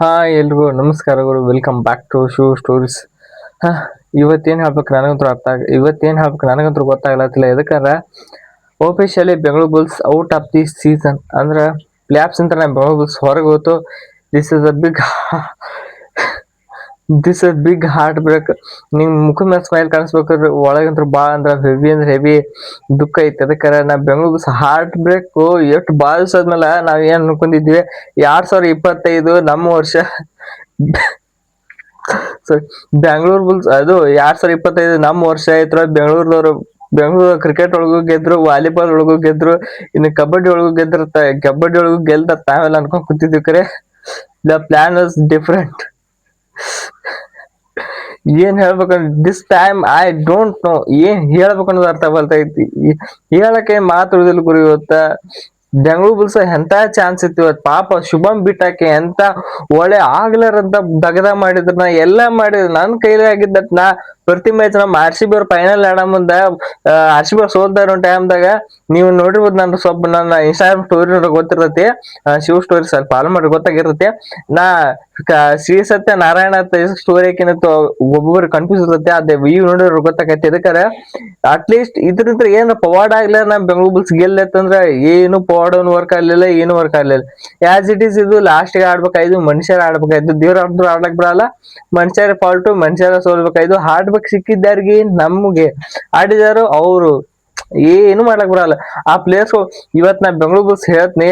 ಹಾ ಎಲ್ರಿಗೂ ನಮಸ್ಕಾರಗಳು welcome back to shoe stories ಹಾ, ಇವತ್ತೇನ್ ಹೇಳ್ಬೇಕು ನನಗಂತೂ ಅರ್ಥ ಆಗ, ಇವತ್ತೇನ್ ಹೇಳ್ಬೇಕು ನನಗಂತೂ ಗೊತ್ತಾಗ್ಲತ್ತಿಲ್ಲ. ಯಾಕಂದ್ರೆ officially Bengaluru Bulls out of the season ಅಂದ್ರೆ ಪ್ಲಾಪ್ಸ್ ಅಂತ ಬೆಂಗಳೂರು ಬುಲ್ಸ್ ಹೊರಗೆ ಹೋಯ್ತು. This is a big this is big heartbreak ನಿಮ್ ಮುಖದ ಮೇಲೆ ಸ್ಮೈಲ್ ಕಾಣಿಸ್ಬೇಕಾದ್ರೆ ಒಳಗಂತ್ರ ಬಾಳ ಅಂದ್ರೆ ಹೆವಿ ಅಂದ್ರೆ ಹೆವಿ ದುಃಖ ಐತಿ. ಅದಕ್ಕೆ ನಾ ಬೆಂಗಳೂರು ಹಾರ್ಟ್ ಬ್ರೇಕ್ ಎಷ್ಟು ಬಾಧಿಸಾದ್ಮೇಲೆ ನಾವ್ ಏನ್ ಅನ್ಕೊಂಡಿದ್ವಿ? ಎರಡ್ ಸಾವಿರದ ಇಪ್ಪತ್ತೈದು ನಮ್ಮ ವರ್ಷ. ಸರಿ ಬೆಂಗಳೂರು ಬುಲ್ಸ್ ಅದು ಎರಡ್ ಸಾವಿರದ ಇಪ್ಪತ್ತೈದು ನಮ್ಮ ವರ್ಷ ಐತ್ರ. ಬೆಂಗಳೂರದವ್ರು, ಬೆಂಗಳೂರು ಕ್ರಿಕೆಟ್ ಒಳಗು ಗೆದ್ರು ವಾಲಿಬಾಲ್ ಒಳಗೂ ಗೆದ್ರು, ಇನ್ನು ಕಬಡ್ಡಿ ಒಳಗೂ ಗೆದ್ರ ಕಬಡ್ಡಿ ಒಳಗೂ ಗೆಲ್ದ ತಾವೆಲ್ಲ ಅನ್ಕೊಂಡ್ ಕೂತಿದ್ವಿ ಕರೆ. ದ ಪ್ಲಾನ್ ಇಸ್ ಡಿಫ್ರೆಂಟ್ ಏನ್ ಹೇಳ್ಬೇಕಂದ್ರೆ this time I don't know ಏನ್ ಹೇಳ್ಬೇಕನ್ನೋದು ಅರ್ಥ ಅರ್ಥ ಬರ್ತೈತಿ ಹೇಳಕ್ಕೆ ಮಾತಾಡುದಿಲ್ಲ ಗುರು ಇವತ್ತ. ಬೆಂಗಳೂರು ಬುಲ್ಸ್ ಎಂತ ಚಾನ್ಸ್ ಇತ್ತು ಇವತ್ತು? ಪಾಪ ಶುಭಂ ಬಿಟ್ಟಾಕೆ ಎಂತ ಒಳ್ಳೆ ಆಗ್ಲಾರಂತ ದಗದ ಮಾಡಿದ್ರ ನಾ, ಎಲ್ಲಾ ಮಾಡಿದ್ರು. ನನ್ ಕೈಲಿ ಆಗಿದ್ದ ನಾ, ಪ್ರತಿ ಮ್ಯಾಚ್ ನಮ್ಮ ಆರ್ ಸಿ ಬಿ ಅವ್ರ ಫೈನಲ್ ಆಡ ಮುಂದ ಆರ್ ಸಿ ಬಿ ಅವ್ರು ಸೋಲ್ತಾರ ಟೈಮ್ದಾಗ ನೀವು ನೋಡಿರ್ಬೋದು ನಾನು ಸ್ವಲ್ಪ ನನ್ನ ಇನ್ಸ್ಟಾಗ್ರಾಮ್ ಸ್ಟೋರಿ ಗೊತ್ತಿರ್ತೈತಿ. ಶಿವ ಸ್ಟೋರಿ ಸ್ವಲ್ಪ ಫಾಲೋ ಮಾಡಿ, ಗೊತ್ತಾಗಿರ್ತೈತಿ. ನಾ ಶ್ರೀ ಸತ್ಯ ನಾರಾಯಣ ಸ್ಟೋರಿ ಹಾಕಿನತ್ತು ಒಬ್ಬೊಬ್ರು ಕನ್ಫ್ಯೂಸ್ ಇರ್ತೈತಿ. ಅದೇ ವ್ಯೂ ನೋಡಿದ್ರೆ ಗೊತ್ತಾಗೈತಿ ಅದಕ್ಕಾರ ಅಟ್ಲೀಸ್ಟ್ ಇದ್ರಿಂದ ಏನು ಪವಾಡ ಆಗ್ಲಿಲ್ಲ ನಾ ಬೆಂಗಳೂರು ಬುಲ್ಸ್ ಗೆಲ್ಲತ್ತಂದ್ರ ಏನು ಪವಾಡ ವರ್ಕ್ ಆಗ್ಲಿಲ್ಲ, ಏನು ವರ್ಕ್ ಆಗ್ಲಿಲ್ಲ. ಆಸ್ ಇಟ್ ಈಸ್ ಇದು ಲಾಸ್ಟ್ಗೆ ಆಡ್ಬೇಕಾಯ್ತು, ಮನುಷ್ಯರ ಆಡ್ಬೇಕಾಯ್ತು. ದೇವ್ರ ಆಡಿದ್ರು ಆಡ್ಲಕ್ ಬಿಡಲ್ಲ. ಮನುಷ್ಯರ ಫಾಲ್ಟು ಮನುಷ್ಯರ ಸೋಲ್ಬೇಕಾಯ್ತು. ಆಡ್ಬೇಕು ಸಿಕ್ಕಿದ್ದಾರಿಗೆ ನಮ್ಗೆ. ಆಡಿದಾರು ಅವರು. ಏನು ಮಾಡಕ್ ಬರಲ್ಲ. ಆ ಪ್ಲೇಯರ್ಸ್ ಇವತ್ ನಾ ಬೆಂಗಳೂರು ಬುಲ್ಸ್ ಹೇಳ್ತೀನಿ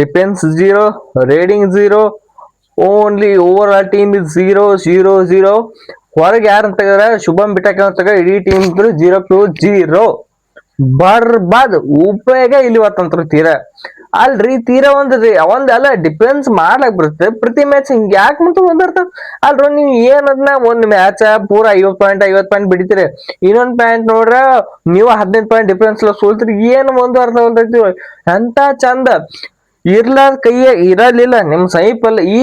defence zero raiding zero only overall team is zero zero zero ಹೊರಗೆ ಯಾರು ಅಂತ ಶುಭಂ ಬಿಟ್ಟಾಕ ಅಂತ ಇಡೀ ಟೀಮ್ ಜೀರೋ ಟು ಜೀರೋ ಬರ್ಬಾದ್, ಉಪಯೋಗ ಇಲ್ಲಿ ಇವತ್ತಂತ್ರ ತೀರಾ. ಅಲ್ರಿ, ತೀರಾ ಒಂದ್ ಒಂದ್ ಅಲ್ಲ ಡಿಫೆನ್ಸ್ ಮಾಡ್ಲಾಕ್ ಬರುತ್ತೆ. ಪ್ರತಿ ಮ್ಯಾಚ್ ಹಿಂಗ್ ಯಾಕೆ ಮುಂದೆ ಬಂದಿರ್ತಾವ ಅಲ್ರಿ, ನೀವ್ ಅದನ್ನ ಒಂದ್ ಮ್ಯಾಚ್ ಪೂರ ಐವತ್ ಪಾಯಿಂಟ್ ಐವತ್ ಪಾಯಿಂಟ್ ಬಿಡಿತೀರಿ. ಇನ್ನೊಂದ್ ಪಾಯಿಂಟ್ ನೋಡ್ರ, ನೀವು ಹದಿನೈದು ಪಾಯಿಂಟ್ ಡಿಫ್ರೆನ್ಸ್ ಸೋಲ್ತೀರಿ. ಏನು ಹೊಲ್ತೈತಿ ಎಂತ ಚಂದ? ಇರ್ಲಾರ್ದ ಕೈಯ ಇರಲಿಲ್ಲ. ನಿಮ್ ಸೈಪ್ ಅಲ್ಲ ಈ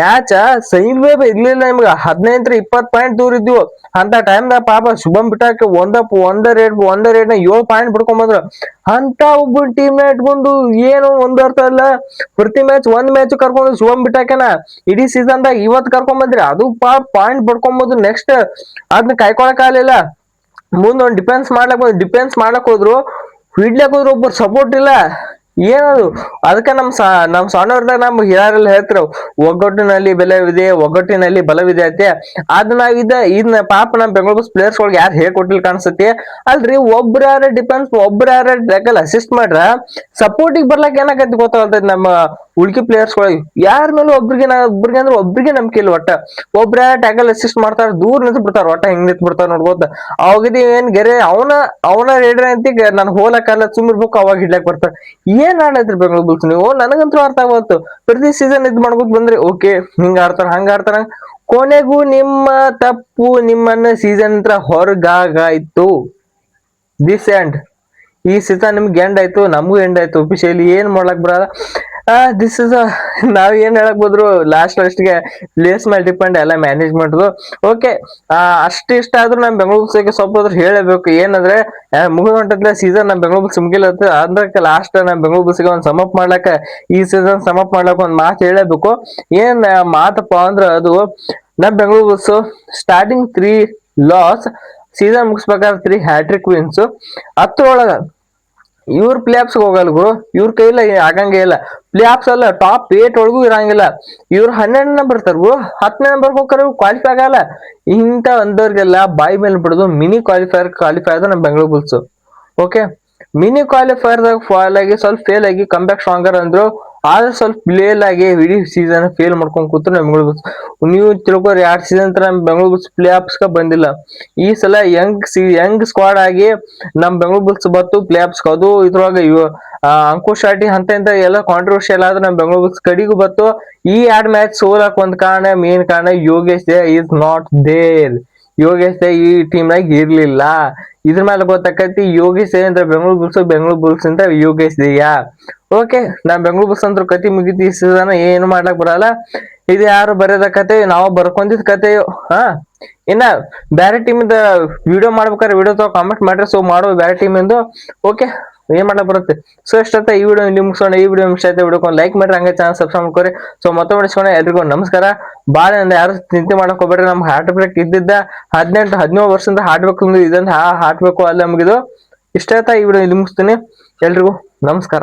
ಮ್ಯಾಚ್ ಸಮೀಪ ಇರ್ಲಿಲ್ಲ ನಿಮ್ಗ. ಹದಿನೈದರ ಇಪ್ಪತ್ ಪಾಯಿಂಟ್ ದೂರ ಇದ್ವು. ಅಂತ ಟೈಮ್ದಾಗ ಪಾಪ ಶುಭಂ ಬಿಟ್ಟಾಕ ಒಂದ ಒಂದ ರೇಟ್ ಒಂದ ರೇಟ್ನ ಏಳು ಪಾಯಿಂಟ್ ಬಿಡ್ಕೊಂಬಂದ್ರು ಅಂತ ಒಬ್ಬ ಟೀಮ್ ಇಟ್ಕೊಂಡು ಏನು ಒಂದ್ ಅರ್ಥ ಅಲ್ಲ ಪ್ರತಿ ಮ್ಯಾಚ್ ಒಂದ್ ಮ್ಯಾಚ್ ಕರ್ಕೊಂಡು ಶುಭಂ ಬಿಟ್ಟಾಕನ. ಇಡೀ ಸೀಸನ್ ದಾಗ ಇವತ್ ಕರ್ಕೊಂಡ್ ಬಂದ್ರಿ. ಅದು ಪಾಪ ಪಾಯಿಂಟ್ ಬಿಡ್ಕೊಂಬೋದು ನೆಕ್ಸ್ಟ್ ಅದನ್ನ ಕಾಯ್ಕೊಳಕ್ ಆಗ್ಲಿಲ್ಲ. ಮುಂದ್ ಒಂದ್ ಡಿಫೆನ್ಸ್ ಮಾಡ್ಲಕ್ ಡಿಫೆನ್ಸ್ ಮಾಡಕ್ ಹೋದ್ರು. ಹಿಡ್ಲಕ್ ಹೋದ್ರು ಒಬ್ಬರು ಸಪೋರ್ಟ್ ಇಲ್ಲ. ಏನದು? ಅದಕ್ಕೆ ನಮ್ ಸಾ, ನಮ್ ಸಣ್ಣವ್ರದಾಗ ನಮ್ ಹಿರಿಯರೆಲ್ಲ ಹೇಳ್ತಾರ, ಒಗ್ಗಟ್ಟಿನಲ್ಲಿ ಬೆಲವಿದೆ, ಒಗ್ಗಟ್ಟಿನಲ್ಲಿ ಬಲವಿದೆ ಐತೆ ಅದ್ ನಾವ್ ಇದ ಇದನ್ನ ಪಾಪ ನಮ್ ಬೆಂಗಳೂರು ಪ್ಲೇಯರ್ಸ್ ಒಳಗೆ ಯಾರು ಹೇಳ್ಕೊಟ್ಟಿಲ್ಲ ಕಾಣಿಸುತ್ತೆ. ಅಲ್ರಿ, ಒಬ್ರು ಯಾರ ಡಿಫೆನ್ಸ್ ಒಬ್ರು ಯಾರ ಅಸಿಸ್ಟ್ ಮಾಡ್ರ ಸಪೋರ್ಟಿಗೆ ಬರ್ಲಾಕ ಏನಾಗತ್ತೆ ಗೊತ್ತಾಗ್ತದೆ ನಮ್ಮ ಉಳ್ಕಿ ಪ್ಲೇಯರ್ಸ್ ಒಳಗೆ ಯಾರ ಮೇಲೆ ಒಬ್ರಿಗೆ ಒಬ್ರಿಗೆ ಅಂದ್ರೆ ಒಬ್ರಿಗೆ ನಂಬಿಕೆ ಇಲ್ಲ ಒಟ್ಟ. ಒಬ್ರ ಟ್ಯಾಕಲ್ ಅಸಿಸ್ಟ್ ಮಾಡ್ತಾರೆ, ದೂರ ನಿಂತು ಬಿಡ್ತಾರೆ, ಒಟ್ಟ ಹೆಂಗ್ ನಿಂತು ಬಿಡ್ತಾರೆ ನೋಡ್ಬೋದ ಅವಾಗಿದ್ದು ಏನ್ ಗೆರೆ, ಅವನ ಅವನ ರೇಡ್ರ ಅಂತ ನಾನು ಹೋಲಕ್ಕಲ್ಲ ಸುಮ್ಮಿರ್ಬೇಕು ಅವಾಗ ಹಿಡ್ಲಕ್ ಬರ್ತಾರೆ. ಏನ್ ಆಡತ್ರಿ ಬೆಂಗಳೂರು ಬುಲ್ಸ್ ನೀವು? ನನಗಂತೂ ಅರ್ಥ ಆಗತ್ತು. ಪ್ರತಿ ಸೀಸನ್ ಇದ್ ಮಾಡ್ಕೊತ ಬಂದ್ರಿ, ಓಕೆ, ಹಿಂಗ ಆಡ್ತಾರ, ಹಂಗ ಆಡ್ತಾರ ಕೊನೆಗೂ ನಿಮ್ಮ ತಪ್ಪು ನಿಮ್ಮನ್ನ ಸೀಸನ್ ಹತ್ರ ಹೊರಗಾಗಾಯ್ತು. ದಿಸ್ ಎಂಡ್ ಈ ಸೀಸನ್ ನಿಮ್ಗೆ ಎಂಡ್ ಆಯ್ತು, ನಮಗೂ ಎಂಡ್ ಆಯ್ತು. ಅಫಿಷಿಯಲಿ ಏನ್ ಮಾಡ್ಲಕ್ ಬರಲ್ಲ. ದಿಸ್ ಇಸ್ ನಾವ್ ಏನ್ ಹೇಳಕ್ ಹೋದ್ರು ಲಾಸ್ಟ್ಗೆ ಪ್ಲೇಸ್ ಮೇಲೆ ಡಿಪೆಂಡ್ ಎಲ್ಲ ಮ್ಯಾನೇಜ್ಮೆಂಟ್ ಓಕೆ ಅಷ್ಟು ಇಷ್ಟ ಆದ್ರೂ ನಮ್ ಬೆಂಗಳೂರು ಬುಲ್ಸ್ಗೆ ಸ್ವಲ್ಪ ಆದ್ರೂ ಹೇಳಬೇಕು. ಏನಂದ್ರೆ ಮುಗಿದ ಸೀಸನ್ ನಮ್ ಬೆಂಗಳೂರು ಬುಲ್ಸ್ ಮುಗಿಲ್ಲ ಅಂದ್ರೆ ಲಾಸ್ಟ್ ನಮ್ ಬೆಂಗಳೂರು ಬುಲ್ಸ್ಗೆ ಒಂದ್ ಸಮಪ್ ಮಾಡ್ಲಕ್ಕ, ಈ ಸೀಸನ್ ಸಮಪ್ ಮಾಡ್ಲಕ್ಕ ಒಂದ್ ಮಾತು ಹೇಳಬೇಕು. ಏನ್ ಮಾತಪ್ಪ ಅಂದ್ರ ಅದು ನಮ್ Bengaluru Bulls starting three loss season ಮುಗಿಸ್ಬೇಕಾದ್ರೆ three hat-trick wins ಹತ್ರೊಳಗ ಇವ್ರ ಪ್ಲೇಯರ್ಸ್ ಹೋಗಲ್ಲ ಗುರು ಇವ್ರ ಕೈಲ ಆಗಂಗೆ ಇಲ್ಲ. ಪ್ಲೇಆಫ್ಸ್ ಅಲ್ಲ ಟಾಪ್ ಏಟ್ ಒಳಗೂ ಇರಂಗಿಲ್ಲ. ಇವ್ರು ಹನ್ನೆರಡು ನಂಬರ್ ತರ್ಗು. ಹತ್ತನೇ ನಂಬರ್ ಹೋಗ್ತಾರೆ ಕ್ವಾಲಿಫೈ ಆಗಲ್ಲ. ಇಂಥ ಅಂದವ್ರಿಗೆಲ್ಲ ಬಾಯಿ ಮೇಲೆ ಬಿಡೋದು ಮಿನಿ ಕ್ವಾಲಿಫೈಯರ್ ಕ್ವಾಲಿಫೈ ಆದ ನಮ್ಮ ಬೆಂಗಳೂರು ಬುಲ್ಸ್ ಓಕೆ ಮಿನಿ ಕ್ವಾಲಿಫೈರ್ದಾಗ ಫಾಲ್ ಆಗಿ, ಸ್ವಲ್ಪ ಫೇಲ್ ಆಗಿ ಕಮ್ ಬ್ಯಾಕ್ ಸ್ಟ್ರಾಂಗರ್ ಅಂದ್ರು ಆದ್ರೆ ಸ್ವಲ್ಪ ಪ್ಲೇಲ್ ಆಗಿ ಇಡೀ ಸೀಸನ್ ಫೇಲ್ ಮಾಡ್ಕೊಂಡ್ ಕೂತ್ರು ನಮ್ಮ ಬೆಂಗಳೂರು ಬುಲ್ಸ್ ನೀವು ತಿಳ್ಕೊರಿ ಎರಡ್ ಸೀಸನ್ ತರ ನಮ್ ಬೆಂಗಳೂರು ಬುಲ್ಸ್ ಪ್ಲೇ ಆಫ್ಸ್ ಬಂದಿಲ್ಲ. ಈ ಸಲ ಯಂಗ್ ಸಿ ಯಂಗ್ ಸ್ಕ್ವಾಡ್ ಆಗಿ ನಮ್ ಬೆಂಗಳೂರು ಬುಲ್ಸ್ ಬತ್ತು ಪ್ಲೇ ಆಫ್ಸ್ ಅದು ಇದ್ರೊಳಗೆ ಅಂಕುಶ್ ಶಾಟಿ ಅಂತ ಇಂತ ಎಲ್ಲ ಕಾಂಟ್ರವರ್ಷಿಯಲ್ ಆದ್ರೆ ನಮ್ ಬೆಂಗಳೂರು ಬುಲ್ಸ್ ಕಡಿಗೂ ಬತ್ತು ಈ ಎರಡ್ ಮ್ಯಾಚ್ ಸೋಲಕ್ ಒಂದ್ ಕಾರಣ ಮೇನ್ ಕಾರಣ Yogesh they is not there Yogesh they ಈ ಟೀಮ್ ನಾಗ ಇರ್ಲಿಲ್ಲ. ಇದ್ರ ಮೇಲೆ ಗೊತ್ತಾಕೈತಿ ಯೋಗೇಶ್ ದೇ ಅಂದ್ರೆ ಬೆಂಗಳೂರು ಬುಲ್ಸ್ ಬೆಂಗಳೂರು ಬುಲ್ಸ್ ಅಂತ ಯೋಗೇಶ್ ದೇಯಾ. ಓಕೆ ನಾ ಬೆಂಗಳೂರು ಬಸ್ ಅಂದ್ರೆ ಕತಿ ಮುಗಿತಿ ಈ ಸೀಸನ್ ಏನು ಮಾಡ್ಲಕ್ ಬರಲ್ಲ. ಇದು ಯಾರು ಬರೆದ ಕತೆ ನಾವು ಬರ್ಕೊಂಡಿದ್ ಕತೆ ಹಾ? ಇನ್ನ ಬೇರೆ ಟೀಮ್ ವಿಡಿಯೋ ಮಾಡ್ಬೇಕಾದ್ರೆ ವಿಡಿಯೋ ಕಾಮೆಂಟ್ ಮಾಡ್ರಿ ಸೊ ಮಾಡೋ ಬೇರೆ ಟೀಮ್ ಓಕೆ ಏನ್ ಮಾಡಕ್ ಬರುತ್ತೆ? ಸೊ ಇಷ್ಟಂತ ಈ ವಿಡಿಯೋ ಇಲ್ಲಿ ಮುಗಿಸೋಣ, ಈ ವಿಡಿಯೋ ಇಷ್ಟ ಆಯ್ತು ವಿಡಿಯೋ ಲೈಕ್ ಮಾಡ್ರಿ, ಹಂಗೆ ಚಾನಲ್ ಸಬ್ಸ್ಕ್ರೈಬ್ ಮಾಡ್ಕೊರಿ. ಸೊ ಮತ್ತೊಮ್ಮೆ ಇಸ್ಕೊಣ ಎಲ್ರಿಗೂ ನಮಸ್ಕಾರ. ಬಾಳ ಯಾರು ಚಿಂತೆ ಮಾಡಕ್ ಹೋಗ್ಬೇಡ್ರಿ ನಮ್ ಹಾರ್ಟ್ ಬ್ರೇಕ್ ಇದ್ದಿದ್ದ ಹದಿನೆಂಟು, ಹದಿನೇಳು ವರ್ಷದಿಂದ ಹಾರ್ಟ್ ಬೇಕು ಇದನ್ನ ಹಾರ್ಟ್ ಬೇಕು ಅಲ್ಲ ನಮಗಿದು. ಇಷ್ಟ ಈ ವಿಡಿಯೋ ಇಲ್ಲಿ ಮುಗಿಸ್ತೀನಿ? ಎಲ್ರಿಗೂ ನಮಸ್ಕಾರ.